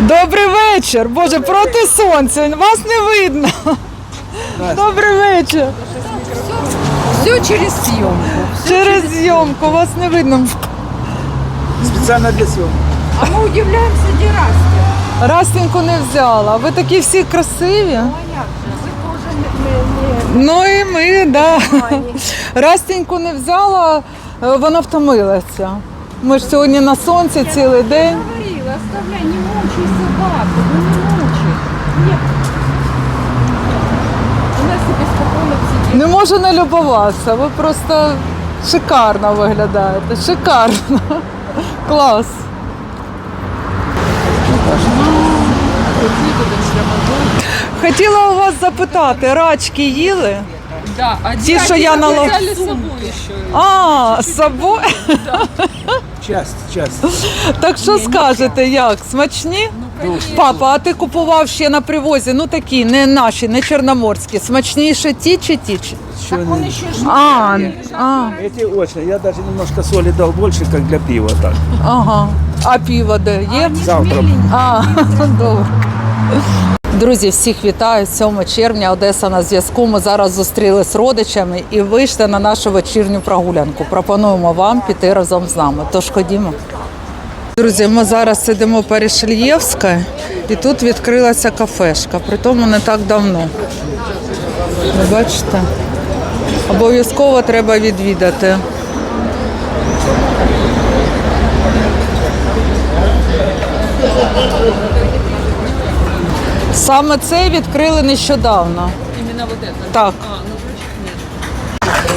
Добрий вечір. Боже, проти сонця. Вас не видно. Добрий вечір. Все через съемку. Через зйомку вас не видно. Специально для съемки. А мы удивляемся Дерасте. Растеньку не взяла. Ви такі всі красиві. А як же? Ви теж не, не, Ну і ми, да. Растеньку не взяла, е, вона втомилася. Ми ж сьогодні на сонці цілий не день. говорила. Оставляй, не мучай собаку. Ну не мучай. Нет. Вона собі спокійно сидить. Не можу не любуватися. Ви просто шикарно виглядаєте. Шикарно. Клас. Хотіла у вас запитати, рачки їли? Да, а Ті, що я налог- взяли с собой еще. А, з собою. Часть, часть. Так що скажете, як? Смачні? Папа, а ти купував ще на привозі, ну такі, не наші, не чорноморські. Смачніше ті чи ті? чи- Еще Он не- еще А, а, Эти очень. Я даже немножко соли дал больше, как для пива. Так. ага. А пиво де є? Завтра. А, добре. Друзі, всіх вітаю. 7 червня, Одеса на зв'язку. Ми зараз зустріли з родичами і вийшли на нашу вечірню прогулянку. Пропонуємо вам піти разом з нами. Тож ходімо. Друзі, ми зараз сидимо Перешельєвська, і тут відкрилася кафешка, притому не так давно. Ви бачите? Обов'язково треба відвідати. Саме це відкрили нещодавно. Именно вот это. Так.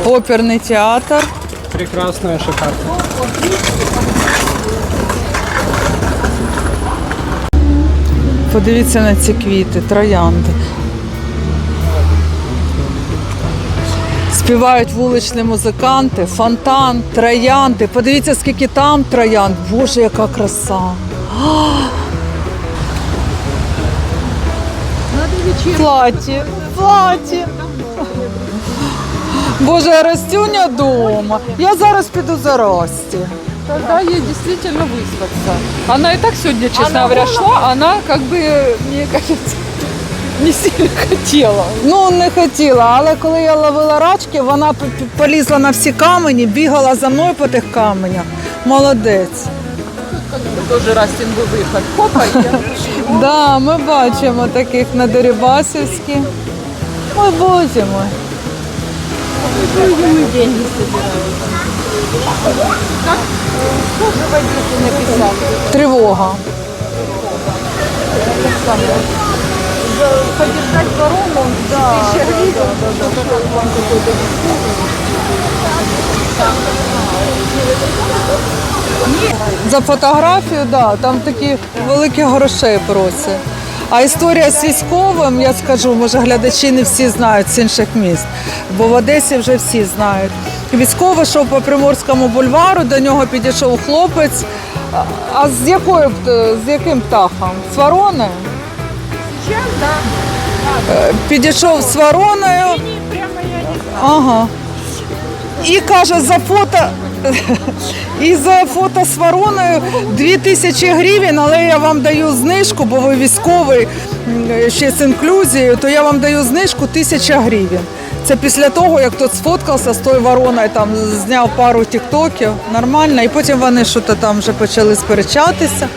Оперний театр. Прекрасная шикарная. Подивіться на ці квіти, троянди. Співають вуличні музиканти, фонтан, троянди. Подивіться, скільки там троянд. Боже, яка краса. Платі, платі. Боже, а Растюня дома. Я зараз піду за Расті. Тогда ей действительно выспаться. Она и так сегодня, честно говоря, шла, она как бы, мне кажется, не сильно хотела. Ну, не хотіла, але коли я ловила рачки, вона полізла на всі камені, бігала за мною по тих каменях. Молодець. Как бы тоже Растин бы выход. Хопа, и я Да, ми бачимо таких на Дерибасівській. Ой, боже мой. деньги собираю. Как? Что же в Одессе написал? Тривога. Поддержать ворону, да. Тысяча гривен. За фотографію, да, там такі великі грошей просять. А історія з військовим, я скажу, може глядачі не всі знають з інших міст, бо в Одесі вже всі знають. Військовий йшов по Приморському бульвару, до нього підійшов хлопець. А- А з якою з яким птахом? З вороною? Сейчас, да. Підійшов з вороною. Ага. І каже, за фото. І за фото з вороною 2000 гривень, але я вам даю знижку, бо ви військовий ще з інклюзією, то я вам даю знижку 1000 гривень. Це після того, як тут сфоткався з тою вороною, там зняв пару тіктоків, нормально, і потім вони щось там вже почали сперечатися.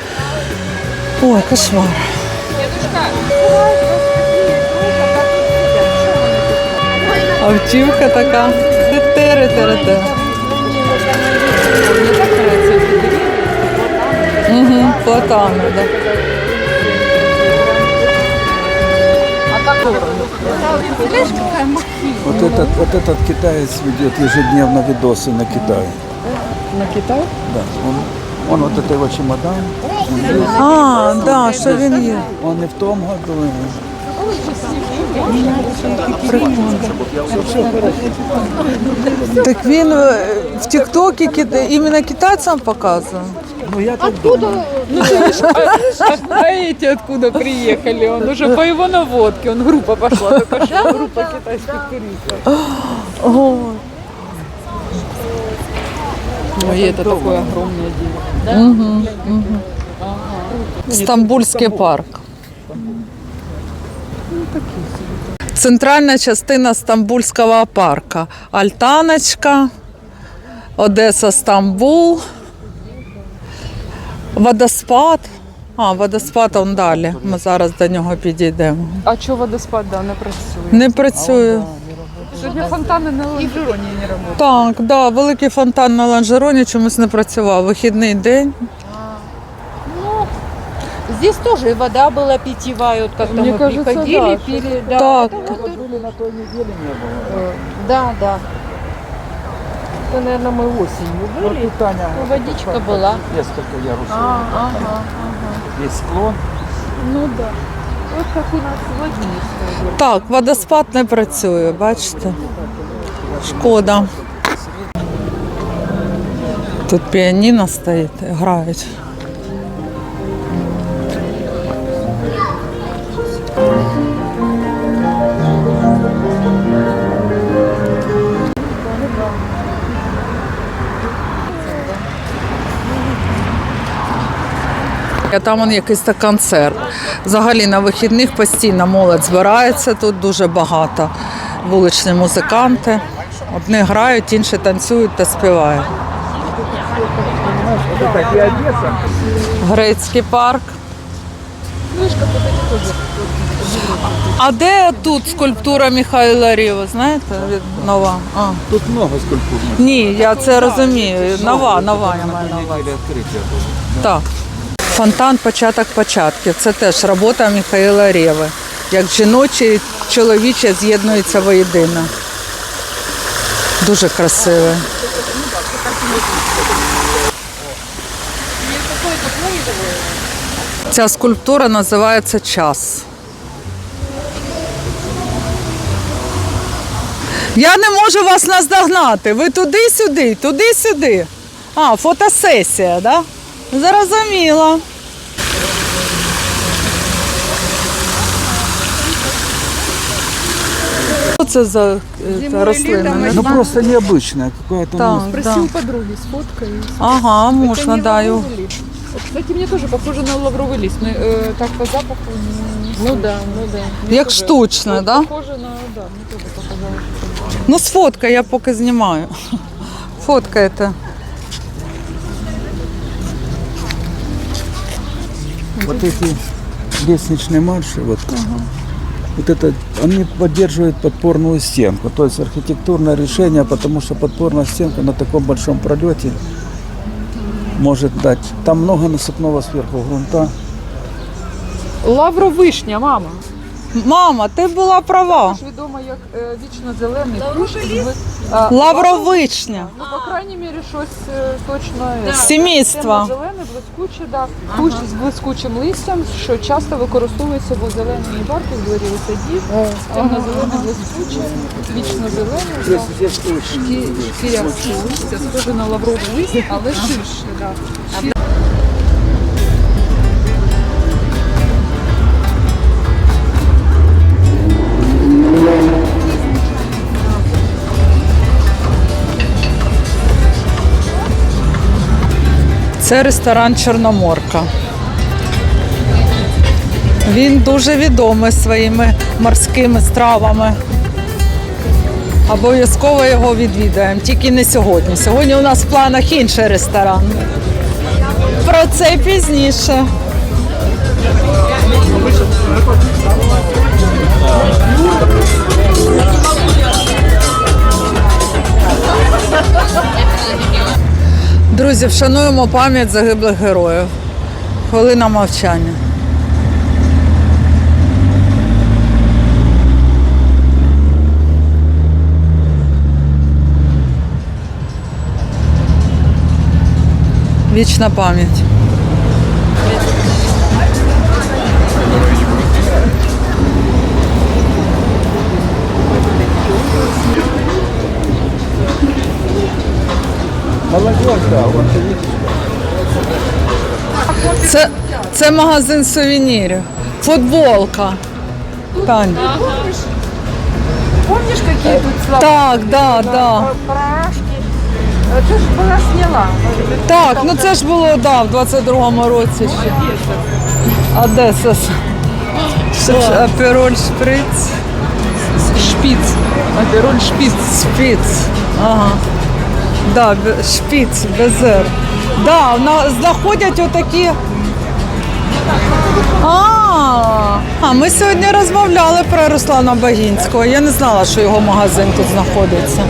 Ой, кошмар. Автівка така. Тетере-тере-те. Угу, платани, да. Представляешь, какая махина? Вот этот, вот этот китаец ведет ежедневно видосы на Китай. На Китай? Да. Он, он вот это его чемодан. А, да, що він є. Он и в том году. Так він е, в Тіктокі кита- іменно китайцям показує. Ну я так думаю. А эти откуда приехали? Он уже по его наводке, он группа пошла, только что группа китайских туристов. Ой. Ой, это такое огромное дерево. Стамбульський парк. Центральна частина Стамбульського парка. Альтаночка, Одеса, Стамбул, водоспад. А, водоспад он далі. Ми зараз до нього підійдемо. А що водоспад, да, не працює? Не працює. Сьогодні фонтани на Лонжероні не працюють. Так, да, великий фонтан на ланжероні чомусь не працював. Вихідний день. Здесь тоже и вода была питьевая, вот как-то Мне мы кажется, приходили, да, пили. Да, Так. это вот, Были на той неделе не было. э, да, да. Это, наверное, мы осенью Ну, были. тут Таня, Ну, водичка была. несколько ярусов. ага, Есть склон. Ну да. Вот как у нас Владимирская. Так, водоспад не працює, бачите? Шкода. Тут піаніно стоїть, грають. А там он якийсь так концерт. Взагалі на вихідних постійно молодь збирається тут дуже багато. Вуличні музиканти. Одні грають, інші танцюють та співають. Грецький парк. А де тут скульптура Михайла Ріва, знаєте? Нова. А. Тут много скульптур. Ні, я це розумію. Нова, нова, я маю на увазі. Так. Фонтан початок початків. Це теж робота Михайла Реви. Як жіноче і чоловіче з'єднуються воєдино. Дуже красиве. Ця скульптура називається Час. Я не можу вас наздогнати. Ви туди-сюди, туди-сюди. А, фотосесія, так? Да? Зрозуміла. Що це за е, та рослина? Не Ну знаю. просто необычная. Какая-то Так, ну, да. Спроси у подруги, сфоткаюсь. Ага, можна, даю. Кстати, мне тоже похоже на лавровый лист, но э, так по запаху не, не Ну да, ну да. Як штучне, так? Да? Похоже на, да, мне тоже показалось. Ну, сфоткай, я поки знімаю. Фоткайте. Вот эти лестничные марши, вот, вот это, они поддерживают подпорную стенку. То есть архитектурное решение, потому что подпорная стенка на таком большом пролете может дать. Там много насыпного сверху грунта. Лавровишня, мама. Мама, ти була права. Ж відомо як е, вічно зелений кущ. Лавровичня. Ну, по крайній мірі, щось е, точно е, Сімейства. Зелене, блискуче, да. Кущ з блискучим листям, що часто використовується в озелененні парку, в дворі у садів. Темно-зелене, блискуче, вічно зелене. Да. Здесь очень Кі- Кірявське листя, схоже на лавровий лист, але ширше. Да. Це ресторан Чорноморка. Він дуже відомий своїми морськими стравами. Обов'язково його відвідаємо, тільки не сьогодні. Сьогодні у нас в планах інший ресторан. Про це пізніше. Друзі, вшануємо пам'ять загиблих героїв. Хвилина мовчання. Вічна пам'ять. Це, це магазин сувенірів. Футболка. Тань. Помнишь, какие тут слова? Так, да, да. Прашки. Це ж вона зняла. Так, ну це ж було да, в 22-му році ще. Одеса. Ш- Апероль шприц. Шпіц. Апероль шпіц. Шпіц. Ага. Да, шпіц, безер. Да, на, знаходять отакі. А, а, ми сьогодні розмовляли про Руслана Багінського. Я не знала, що його магазин тут знаходиться.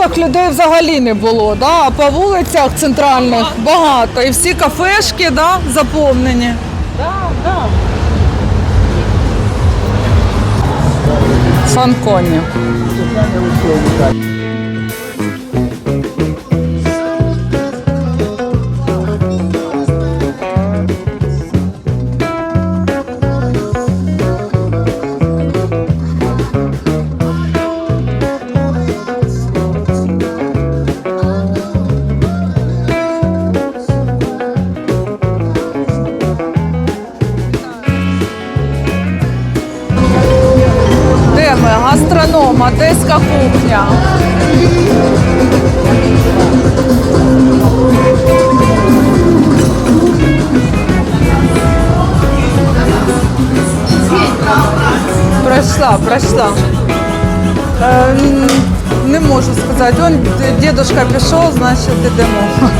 Як людей взагалі не було, да? а по вулицях центральних багато. І всі кафешки да, заповнені. Фанконі. Гастроном, одеська кухня. Пройшла, пройшла. Е, не можу сказати. Он д- дідушка пішов, значить ідемо.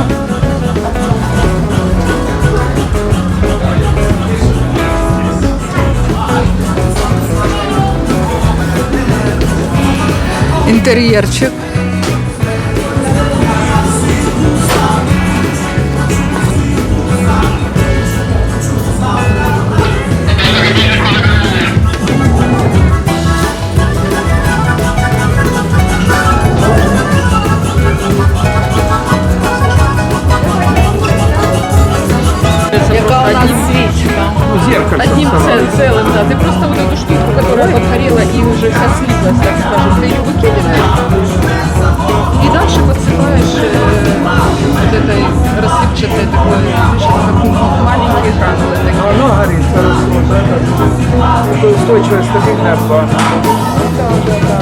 Інтер'єрчик. устойчивая, стабильная банка.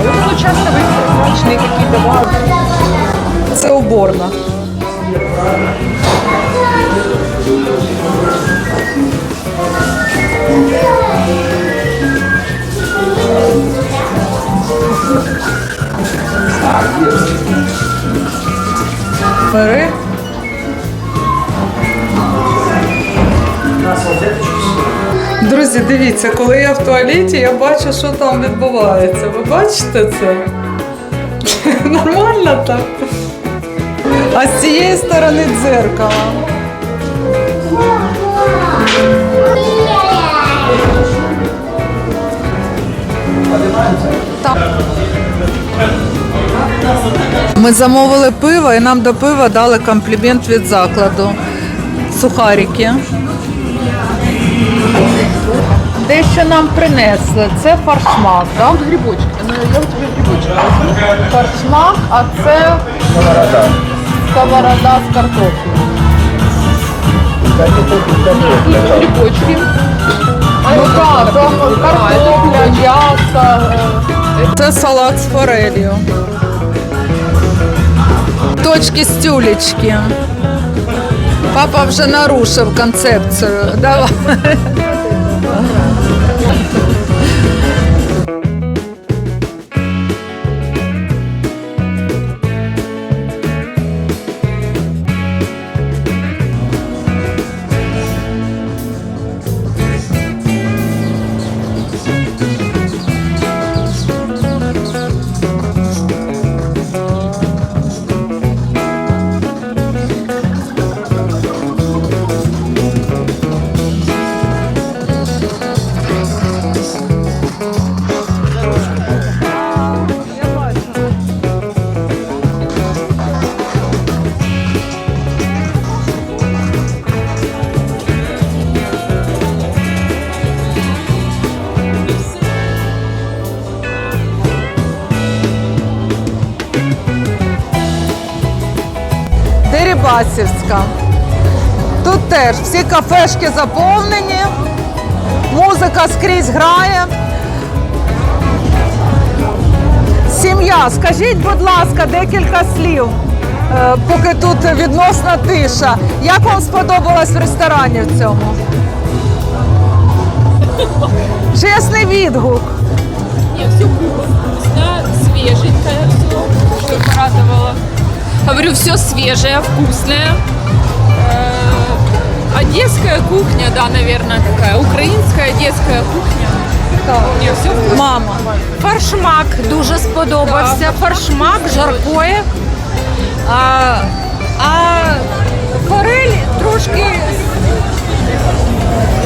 Ну, часто вы прозрачные какие-то вазы. Це уборна. Бери. Друзі, дивіться, коли я в туалеті, я бачу, що там відбувається. Ви бачите це? Нормально так. А з цієї сторони дзеркало. Ми замовили пиво і нам до пива дали комплімент від закладу. Сухарики. Дещо нам принесли. Це фаршмак, так? Грибочки. Ну, я у тебя грибочки. Фаршмак, а це сковорода з картоплею. Тут грибочки. Ну так, там картопля, м'ясо. Це салат з форелью. Точки з тюлечки. Папа вже нарушив концепцію. Давай. Thank you. Дерибасівська. Тут теж всі кафешки заповнені, музика скрізь грає. Сім'я, скажіть, будь ласка, декілька слів, е, поки тут відносна тиша. Як вам сподобалось в ресторані в цьому? Чесний відгук. Нет, все что порадовало. Говорю, все свежее, вкусное. Э, Одесская кухня, да, наверное, такая. Украинская, одесская кухня. Не, все вкусно. Мама. Фаршмак дуже сподобався. Фаршмак, жаркое. А, а форель трошки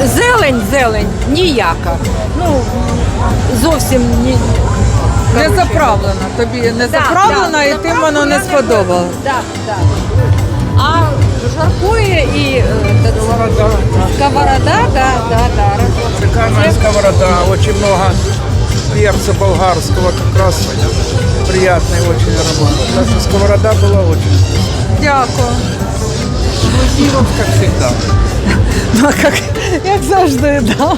зелень, зелень, ніяка. Ну, зовсім ні. Не заправлена. Тобі не заправлена, і тим воно не сподобалось. Так, так. А жаркое і е, та- сковорода, да, да, да. Шикарная сковорода, очень много перца болгарского, как раз приятный очень аромат. Так что сковорода была очень Дякую. Вкусная, как всегда. Ну, як, як завжди, да.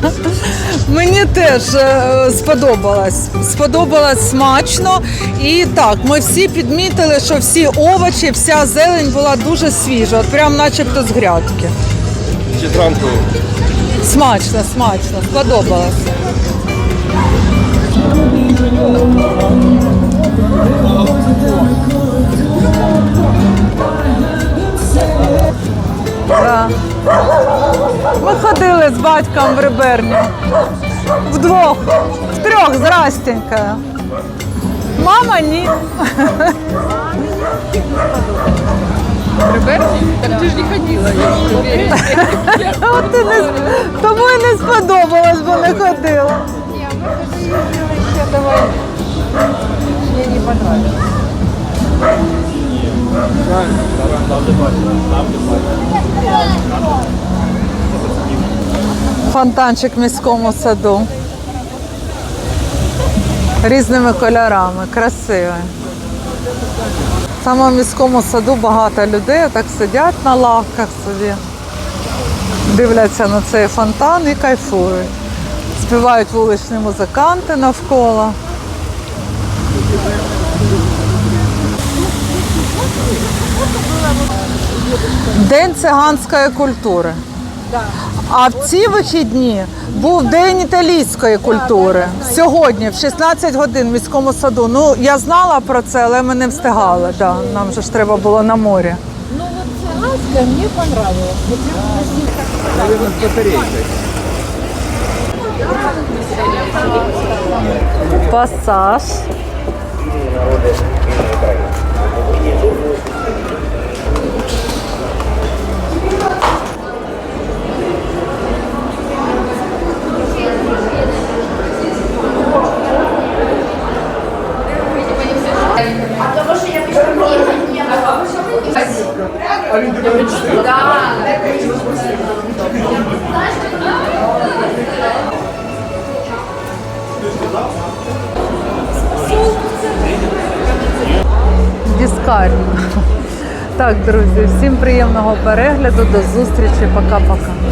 Мені теж е, сподобалось. Сподобалось смачно. І так, ми всі підмітили, що всі овочі, вся зелень була дуже свіжа, от прям начебто з грядки. Чи зранку Смачно, смачно, сподобалось. Ми ходили з батьком в риберню. Вдвох, втрьох, здрастенька. Мама ні. Роберти? Так ты же не ходила. От не, тому і не сподобалось, бо не ходила. Фонтанчик в міському саду. Різними кольорами, красивий. Саме в міському саду багато людей так сидять на лавках собі дивляться на цей фонтан і кайфують. Співають вуличні музиканти навколо. День циганської культури. А в ці вихідні був день італійської культури. Сьогодні, в 16 годин в міському саду. Ну, я знала про це, але ми не встигали. Да. Нам же ж треба було на морі. Наверное, с батарейкой. Пасаж. Так, друзі, всім приємного перегляду. До зустрічі. Пока-пока.